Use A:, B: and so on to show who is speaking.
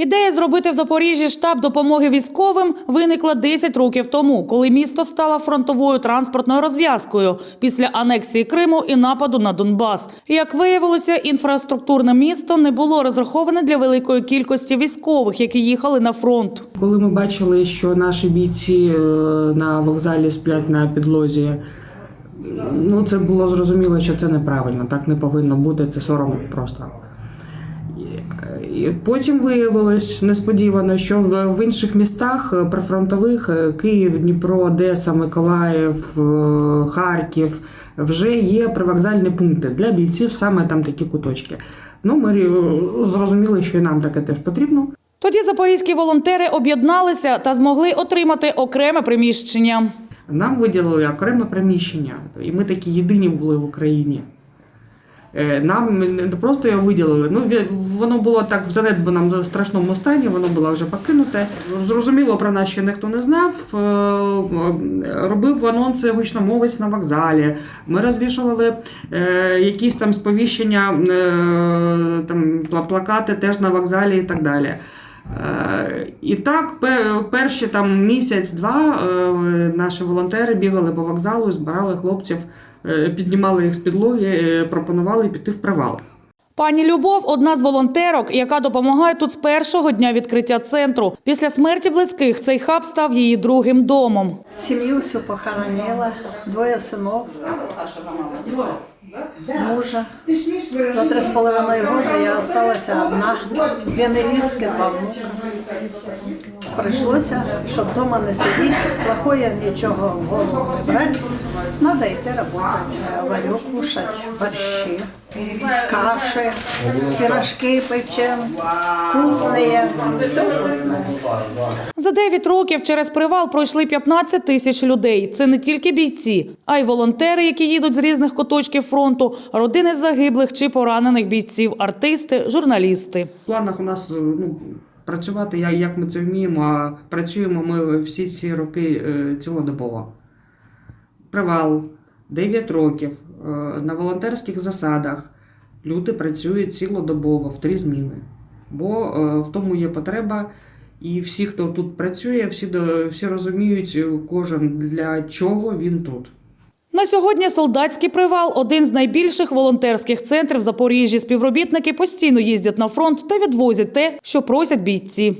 A: Ідея зробити в Запоріжжі штаб допомоги військовим виникла 10 років тому, коли місто стало фронтовою транспортною розв'язкою після анексії Криму і нападу на Донбас. Як виявилося, інфраструктурне місто не було розраховане для великої кількості військових, які їхали на фронт.
B: Коли ми бачили, що наші бійці е, на вокзалі сплять на підлозі, ну це було зрозуміло, що це неправильно, так не повинно бути, це сором просто. Потім виявилось несподівано, що в, інших містах е, прифронтових е, Київ, Дніпро, Одеса, Миколаїв, е, Харків вже є привокзальні пункти для бійців, саме там такі куточки. Ну, ми зрозуміли, що і нам таке теж потрібно.
A: Тоді запорізькі волонтери об'єдналися та змогли отримати окреме приміщення.
B: Нам виділили окреме приміщення, і ми такі єдині були в Україні. Е, Нам не просто його виділили. Ну, воно було так в занедбаному страшному стані, воно було вже покинуте. Зрозуміло, про нас ще ніхто не знав. Е, Робив анонси гучномовець на вокзалі. Ми розвішували е, якісь там сповіщення, там, плакати теж на вокзалі і так далі. І так, перші там місяць-два наші волонтери бігали по вокзалу, збирали хлопців, піднімали їх з підлоги, е, пропонували піти в привал.
A: Пані Любов одна з волонтерок, яка допомагає тут з першого дня відкриття центру. Після смерті близьких цей хаб став її другим домом.
C: Семью всю похоронила, двое сынов, мужа. За три с половиной года я осталась одна, две невістки, два внука. Прийшлося, щоб вдома не сидіти, плохое нічого в голову не брати. Надо йти працювати. Варю кушать, борщи, каші, пирожки печем, все вкусное.
A: За 9 років через привал пройшли 15 тисяч людей. Це не тільки бійці, а й волонтери, які їдуть з різних куточків фронту, родини загиблих чи поранених бійців, артисти, журналісти.
B: В планах у нас ну, працювати, як ми це вміємо, а працюємо ми всі ці роки е, цілодобово. Привал 9 років е, на волонтерських засадах. Люди працюють цілодобово в три зміни. Бо е, в тому є потреба, і всі, хто тут працює, всі, всі розуміють, кожен для чого він тут.
A: На сьогодні солдатський привал один з найбільших волонтерських центрів в Запоріжжі. Співробітники постійно їздять на фронт та відвозять те, що просять бійці.